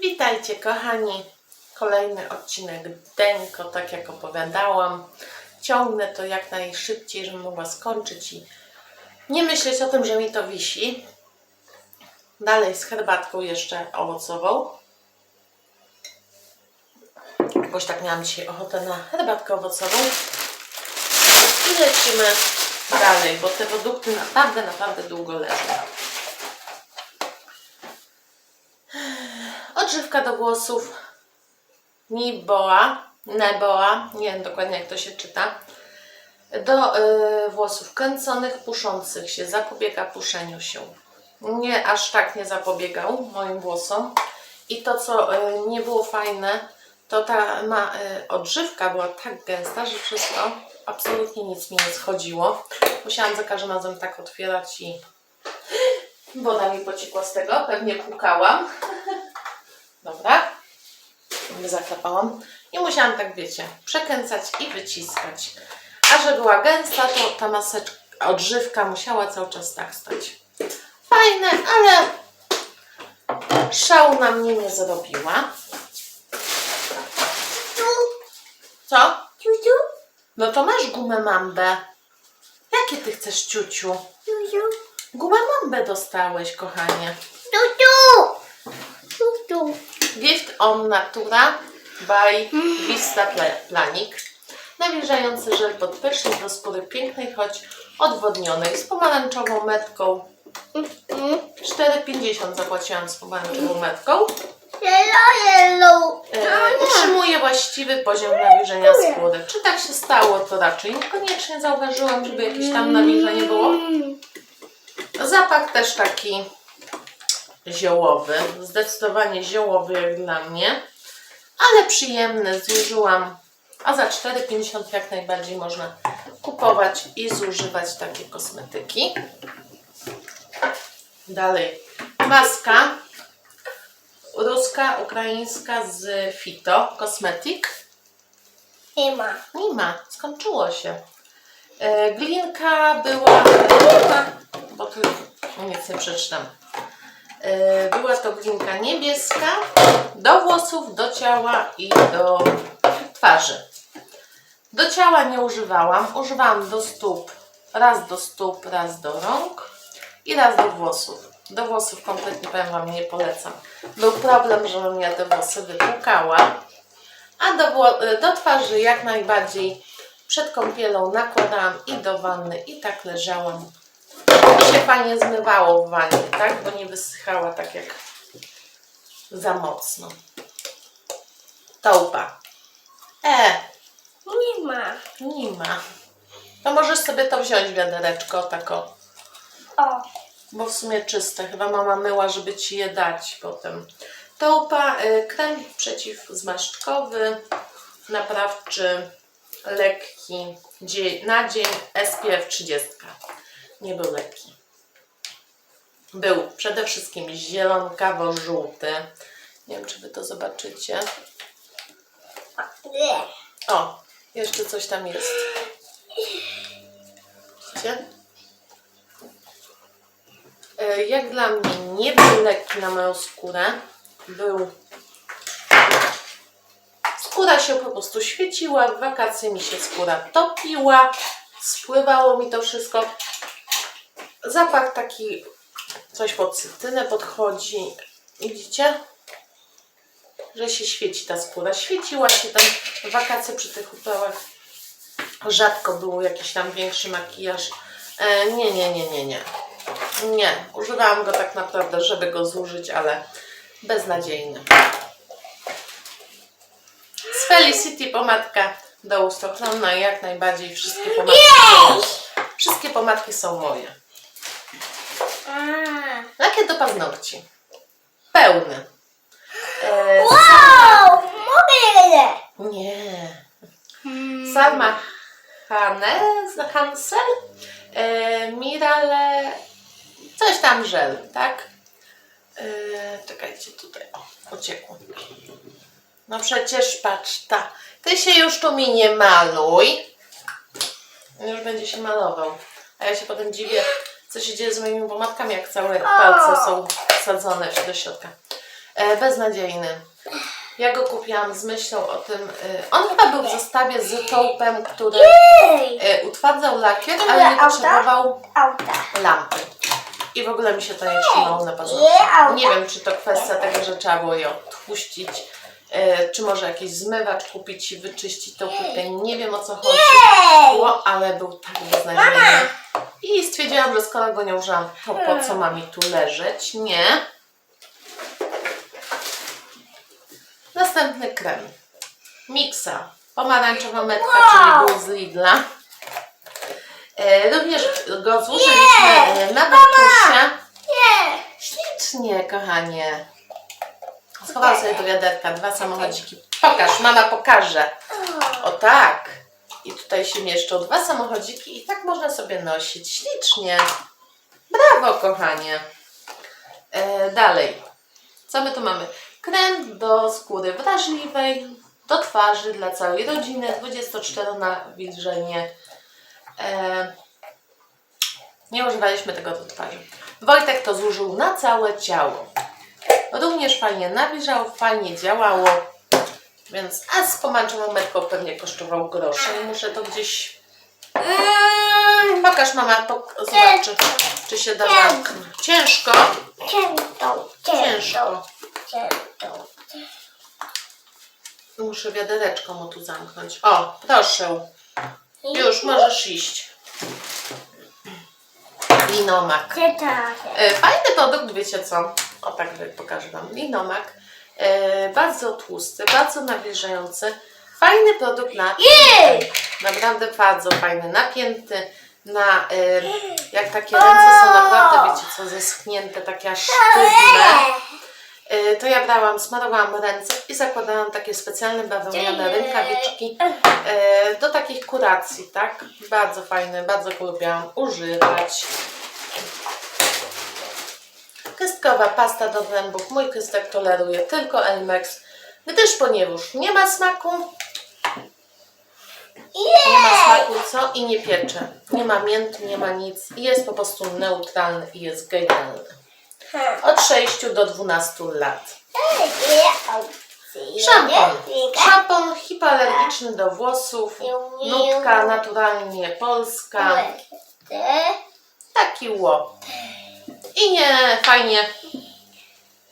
Witajcie kochani. Kolejny odcinek Deńko, tak jak opowiadałam. Ciągnę to jak najszybciej, żebym mogła skończyć i nie myśleć o tym, że mi to wisi. Dalej z herbatką jeszcze owocową. Jakoś tak miałam dzisiaj ochotę na herbatkę owocową. I lecimy dalej, bo te produkty naprawdę, naprawdę długo leżą. Odżywka do włosów Niboa, Neboa, nie wiem dokładnie jak to się czyta. Do y, włosów kręconych, puszących się, zapobiega puszeniu się. Nie, aż tak nie zapobiegał moim włosom. I to, co y, nie było fajne, to ta ma, y, odżywka była tak gęsta, że to absolutnie nic mi nie schodziło. Musiałam za każdym razem tak otwierać i woda mi pociekła z tego, pewnie pukałam. Dobra. Zaklepałam. I musiałam tak, wiecie, przekręcać i wyciskać. A że była gęsta, to ta maseczka, odżywka musiała cały czas tak stać. Fajne, ale szału na mnie nie zrobiła. Co? Ciuciu, No to masz gumę mambę. Jakie ty chcesz, ciuciu? ciuciu, Gumę mambę dostałeś, kochanie. Gift on Natura by Vista Pla- Planik. Nawilżający żel pod prysznic do skóry pięknej, choć odwodnionej, z pomarańczową metką. Mm. 4,50 zapłaciłam z pomarańczową metką. Yellow, yellow. E, utrzymuje właściwy poziom nawilżenia skóry. Czy tak się stało, to raczej niekoniecznie zauważyłam, żeby jakieś tam nawilżenie było. Mm. Zapach też taki ziołowy, zdecydowanie ziołowy jak dla mnie, ale przyjemny, zużyłam, a za 4,50 jak najbardziej można kupować i zużywać takie kosmetyki. Dalej, maska ruska, ukraińska z Fito Cosmetic. Nie ma. Nie ma, skończyło się. E, glinka była bo tu nic nie przeczytam. Yy, Była to glinka niebieska do włosów, do ciała i do twarzy. Do ciała nie używałam. Używałam do stóp, raz do stóp, raz do rąk i raz do włosów. Do włosów kompletnie powiem Wam nie polecam. Był problem, żebym ja te włosy wypłukała. A do, do twarzy jak najbardziej przed kąpielą nakładałam i do wanny i tak leżałam i się fajnie zmywało w wannie, tak? Bo nie wysychała tak jak za mocno. Tołpa. E, Nie ma. nie ma. To możesz sobie to wziąć wiadereczko, tako. O. Bo w sumie czyste. Chyba mama myła, żeby ci je dać potem. Tołpa, y, krem przeciwzmarszczkowy, naprawczy, lekki, dzie- na dzień SPF 30. Nie był lekki. Był przede wszystkim zielonkawo-żółty. Nie wiem, czy wy to zobaczycie. O, jeszcze coś tam jest. Widzicie? E, Jak dla mnie nie był lekki na moją skórę. Był. Skóra się po prostu świeciła. W wakacje mi się skóra topiła. Spływało mi to wszystko. Zapach taki, coś pod cytynę podchodzi. Widzicie? Że się świeci ta skóra. Świeciła się tam wakacje przy tych upałach. Rzadko był jakiś tam większy makijaż. E, nie, nie, nie, nie, nie. Nie, używałam go tak naprawdę, żeby go zużyć, ale beznadziejny. Z Felicity pomadka do ust ochronna i jak najbardziej wszystkie pomadki, wszystkie pomadki są moje. A. Lakier do paznokci. Pełny. E, Wow! Mogę nie. Salma Hannes, Hansel, e, Mirale, coś tam żel, tak? E, czekajcie, tutaj, o, uciekło. No przecież patrz, ta. Ty się już tu mi nie maluj. Już będzie się malował. A ja się potem dziwię, co się dzieje z moimi pomadkami, jak całe palce są wsadzone do środka. E, beznadziejny. Ja go kupiłam z myślą o tym. E, on chyba był w zestawie z tołpem, który Ej, e, utwardzał lakier, ale nie auta? potrzebował auta. lampy. I w ogóle mi się to nie trzymało na auta. Nie wiem, czy to kwestia tego, że trzeba było je odpuścić, czy może jakiś zmywacz kupić i wyczyścić tą płytkę. Nie wiem o co chodzi, Ej, było, ale był tak beznadziejny. I stwierdziłam, że skoro go nie użyłam, to po co ma mi tu leżeć? Nie. Następny krem. Mixa. Pomarańczowa metka, czyli był z Lidla. E, również go złożyliśmy e, na nie. Ślicznie, kochanie. Schowałam sobie do wiaderka dwa samochodziki. Pokaż, mama pokaże. O tak. I tutaj się mieszczą dwa samochodziki i tak można sobie nosić. Ślicznie. Brawo, kochanie. E, dalej. Co my tu mamy? Krem do skóry wrażliwej, do twarzy dla całej rodziny, 24 na wilżenie. E, nie używaliśmy tego do twarzy. Wojtek to zużył na całe ciało. Również fajnie nawilżało, fajnie działało. Więc, a z pomarańczową metką pewnie kosztował grosze i muszę to gdzieś... Mm, Pokaż mama, pok- zobacz czy, czy się da zamknąć. Ciężko, Ciężko, ciężko, ciężko. Muszę wiadereczko mu tu zamknąć. O, proszę. Już możesz iść. Czytaj. E, Fajny produkt, wiecie co? O tak pokażę Wam. Linomak. E, bardzo tłusty, bardzo nawilżający. Fajny produkt na Jej! Naprawdę bardzo fajny, napięty. Na, e, jak takie ręce są naprawdę, wiecie co, zeschnięte, takie aż sztywne. E, to ja brałam, smarowałam ręce i zakładałam takie specjalne bawełniane rękawiczki e, do takich kuracji, tak? Bardzo fajne, bardzo go lubiłam używać. Kystkowa pasta do zębów. Mój kystek toleruje tylko Elmex, gdyż ponieważ nie ma smaku, nie ma smaku, co? I nie piecze. Nie ma miętu, nie ma nic. Jest po prostu neutralny i jest genialny. Od 6 do 12 lat. Szampon. Szampon hipoalergiczny do włosów. Nutka naturalnie polska. Taki ło. I nie fajnie.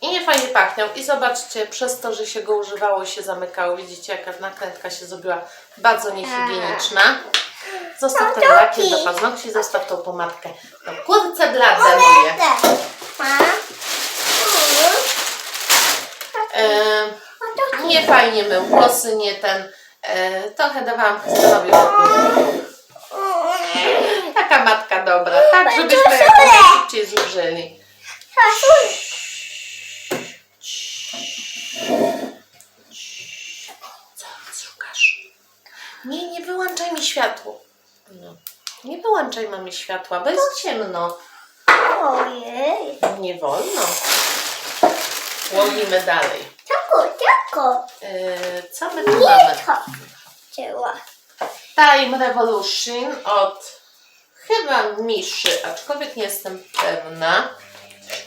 I nie fajnie pachniał. I zobaczcie, przez to, że się go używało, się zamykało. Widzicie, jaka nakrętka się zrobiła bardzo niehigieniczna. Zostaw ten lakier do paznokci, zostaw tą pomadkę. No kurce blade moje. E, nie fajnie mył włosy, nie ten. E, trochę dawałam Krystynowi. Taka matka dobra, tak żebyśmy najszybciej zużyli. Co szukasz? Nie, nie wyłączaj mi światło. No. Nie wyłączaj mamy światła, bo jest ciemno. Ojej. Nie wolno. Łowimy dalej. Tako, tako. E, co my tu mamy? Nie to. Działa. Time Revolution od chyba Miszy, aczkolwiek nie jestem pewna.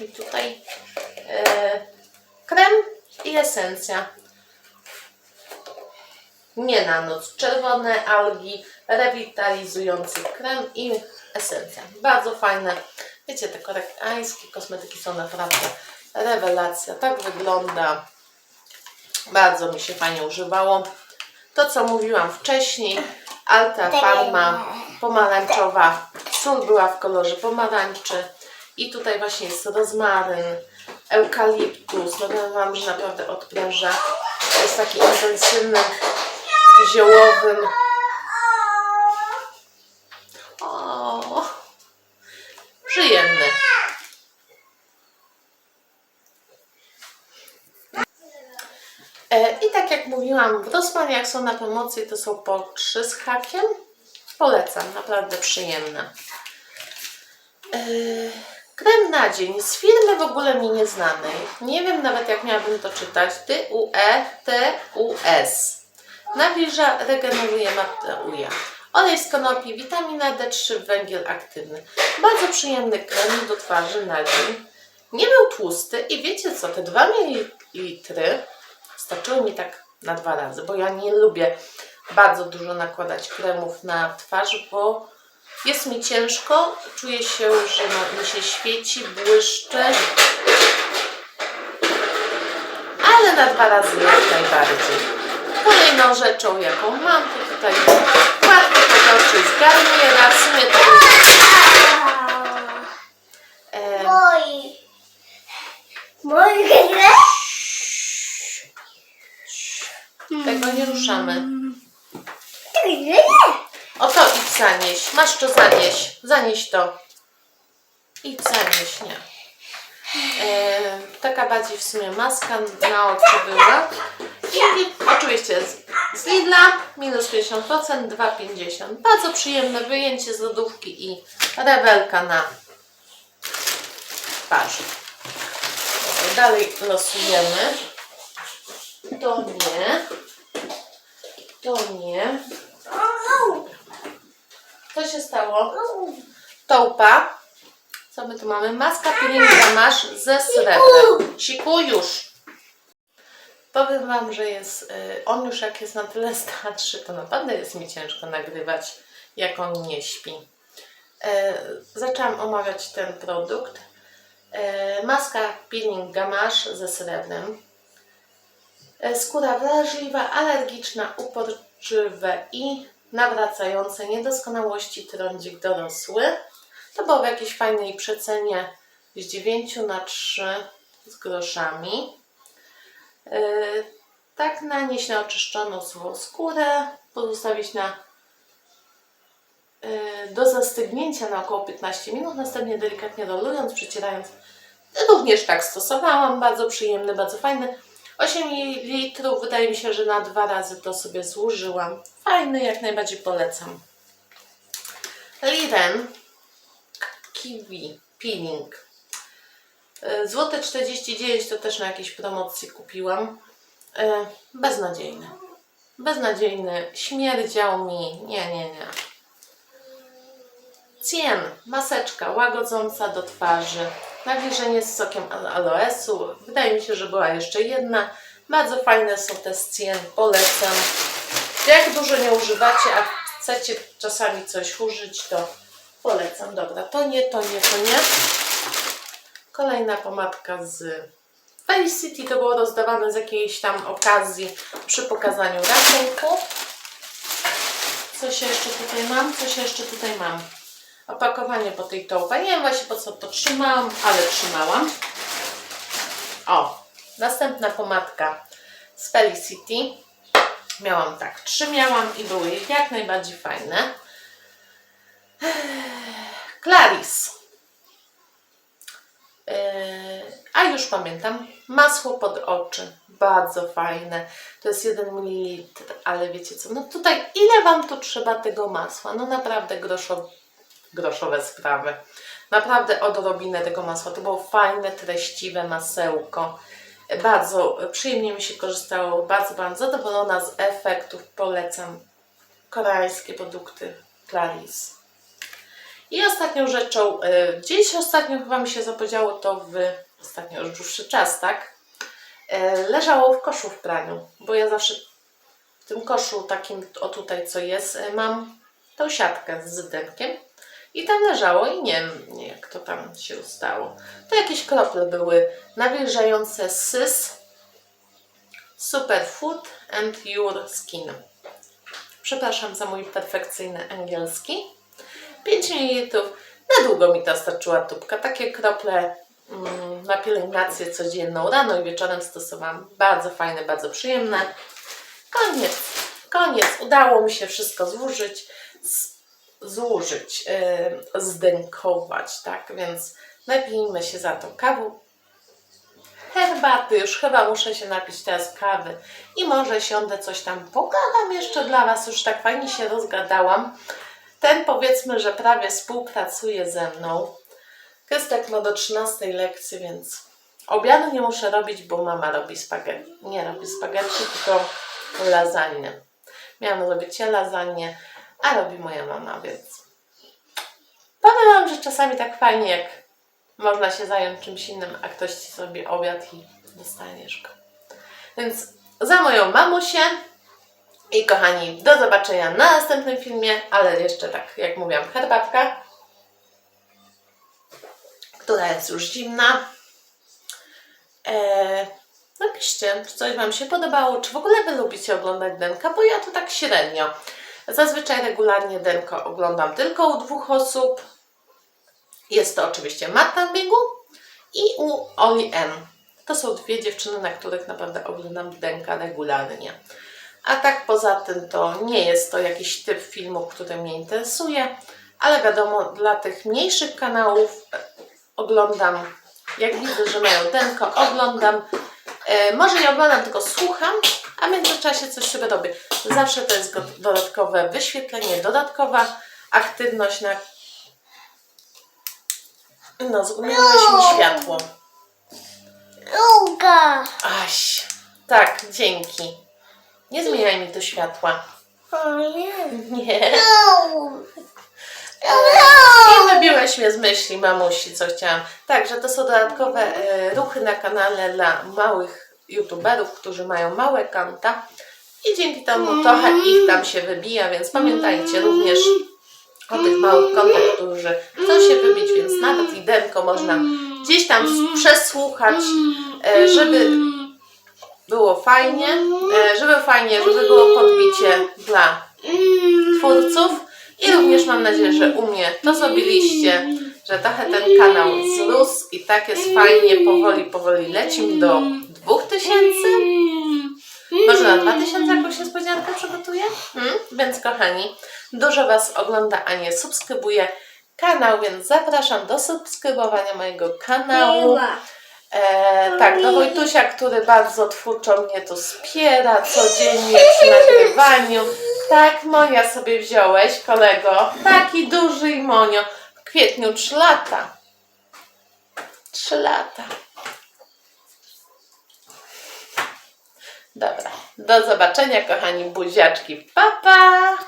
Mi tutaj e, krem i esencja. Nie na noc. Czerwone algi, rewitalizujący krem i esencja. Bardzo fajne. Wiecie, te koreańskie kosmetyki są naprawdę rewelacja. Tak wygląda. Bardzo mi się fajnie używało. To, co mówiłam wcześniej, Alta Farma pomarańczowa. Sól była w kolorze pomarańczy. I tutaj właśnie jest rozmaryn, eukaliptus. No Wam, że naprawdę odpręża. Jest taki intensywny, ziołowym. O, przyjemny. E, I tak jak mówiłam, w Rossmanie jak są na promocji, to są po 3 z hakiem. Polecam, naprawdę przyjemne. E, Krem na dzień z firmy w ogóle mi nieznanej. Nie wiem nawet jak miałabym to czytać. T-U-E-T-U-S. Nawilża, regeneruje, matuje. Olej z konopi, witamina D3, węgiel aktywny. Bardzo przyjemny krem do twarzy na dzień. Nie był tłusty i wiecie co, te 2 ml starczyły mi tak na dwa razy, bo ja nie lubię bardzo dużo nakładać kremów na twarz, bo jest mi ciężko, czuję się, że no, mi się świeci, błyszczy. Ale na dwa razy jak najbardziej. Kolejną rzeczą, jaką mam, to tutaj płatki pod oczy z garniera. W sumie to Moi. Tego nie ruszamy. Gry? Oto idź zanieś. Masz to zanieś. Zanieś to. Idź zanieś, nie. E, taka bardziej w sumie maska na oczy była. I oczywiście z, z Lidla minus 50%, 2,50. Bardzo przyjemne wyjęcie z lodówki i rewelka na twarzy. Dalej losujemy. To nie. To nie. Co się stało? Tołpa. Co my tu mamy? Maska pielęgna masz ze srebrem. Siku już. Powiem Wam, że jest, y, on już jak jest na tyle starszy, to naprawdę jest mi ciężko nagrywać, jak on nie śpi. E, zaczęłam omawiać ten produkt. E, maska peeling gamasz ze srebrem. E, Skóra wrażliwa, alergiczna, uporczywe i nawracające niedoskonałości trądzik dorosły. To było w jakiejś fajnej przecenie z 9 na 3 z groszami. Yy, tak nanieść na oczyszczoną suchą skórę, pozostawić na yy, do zastygnięcia na około 15 minut, następnie delikatnie rolując, przecierając. Również tak stosowałam, bardzo przyjemny, bardzo fajny. 8 ml, wydaje mi się, że na dwa razy to sobie zużyłam. Fajny, jak najbardziej polecam. Liren Kiwi Peeling. E, Złote 49 to też na jakiejś promocji kupiłam. E, Beznadziejny. Beznadziejny. Śmierdział mi. Nie, nie, nie. Cien. Maseczka łagodząca do twarzy. Nawilżenie z sokiem aloesu. Wydaje mi się, że była jeszcze jedna. Bardzo fajne są te z cien. Polecam. Jak dużo nie używacie, a chcecie czasami coś użyć, to polecam. Dobra, to nie, to nie, to nie. Kolejna pomadka z Felicity. To było rozdawane z jakiejś tam okazji przy pokazaniu rachunku. Coś jeszcze tutaj mam? Coś jeszcze tutaj mam. Opakowanie po tej tołbie. Nie wiem właśnie po co to trzymałam, ale trzymałam. O, następna pomadka z Felicity. Miałam tak, trzy miałam i były jak najbardziej fajne. Claris. Yy, a już pamiętam, masło pod oczy. Bardzo fajne. To jest 1 ml, ale wiecie co? No tutaj, ile Wam tu trzeba tego masła? No naprawdę groszowe, groszowe sprawy. Naprawdę odrobinę tego masła. To było fajne, treściwe masełko. Bardzo przyjemnie mi się korzystało. Bardzo byłam zadowolona z efektów. Polecam koreańskie produkty Claris. I ostatnią rzeczą, y, gdzieś ostatnio chyba mi się zapodziało to w ostatnio już dłuższy czas, tak? Y, Leżało w koszu w praniu, bo ja zawsze w tym koszu takim, o tutaj co jest, y, mam tą siatkę z denkiem i tam leżało i nie wiem jak to tam się stało. To jakieś krople były nawilżające sys Superfood and Your Skin. Przepraszam za mój perfekcyjny angielski. 5 ml. Na długo mi ta starczyła tubka. Takie krople mm, na pielęgnację codzienną, rano i wieczorem stosowałam. Bardzo fajne, bardzo przyjemne. Koniec. Koniec. Udało mi się wszystko złożyć. Złożyć, yy, zdękować, tak? Więc napijmy się za to kawą. Herbaty, już chyba muszę się napić teraz kawy i może siądę coś tam pogadam jeszcze dla Was, już tak fajnie się rozgadałam. Ten powiedzmy, że prawie współpracuje ze mną. Krystek ma do 13 lekcji, więc obiadu nie muszę robić, bo mama robi spaghetti. Nie robi spaghetti, tylko lasagne. Miałam robić lasagne, a robi moja mama, więc powiem Wam, że czasami tak fajnie jak można się zająć czymś innym, a ktoś ci sobie obiad i dostaniesz go. Więc za moją mamusię i kochani, do zobaczenia na następnym filmie, ale jeszcze tak, jak mówiłam, herbatka, która jest już zimna. Eee, napiszcie, czy coś Wam się podobało, czy w ogóle Wy lubicie oglądać Denka, bo ja to tak średnio. Zazwyczaj regularnie Denko oglądam tylko u dwóch osób. Jest to oczywiście Marta Biegu i u Oli N. To są dwie dziewczyny, na których naprawdę oglądam Denka regularnie. A tak poza tym to nie jest to jakiś typ filmu, który mnie interesuje, ale wiadomo, dla tych mniejszych kanałów e, oglądam, jak widzę, że mają Denko, oglądam. E, może nie oglądam, tylko słucham, a w międzyczasie coś sobie robię. Zawsze to jest dodatkowe wyświetlenie, dodatkowa aktywność na... No, zgubiłyśmy światło. Luga. Aś, tak, dzięki. Nie zmieniaj mi tu światła. Nie. Nie. No. I wybiłeś mnie z myśli, mamusi, co chciałam. Także to są dodatkowe e, ruchy na kanale dla małych youtuberów, którzy mają małe konta i dzięki temu trochę ich tam się wybija, więc pamiętajcie również o tych małych kontach, którzy chcą się wybić, więc nawet i denko można gdzieś tam przesłuchać, e, żeby było fajnie, e, żeby fajnie, żeby było podbicie dla twórców. I również mam nadzieję, że u mnie to zrobiliście, że trochę ten kanał zrósł i tak jest fajnie, powoli, powoli lecimy do 2000, może na 2000 jakąś niespodziankę przygotuję? Hmm? Więc kochani, dużo Was ogląda, a nie subskrybuje kanał, więc zapraszam do subskrybowania mojego kanału. E, tak, do Wojtusia, który bardzo twórczo mnie tu wspiera codziennie przy nagrywaniu. Tak, Monia sobie wziąłeś, kolego. Taki duży i Monio. Kwietniu 3 lata. 3 lata. Dobra, do zobaczenia kochani buziaczki. Pa, pa!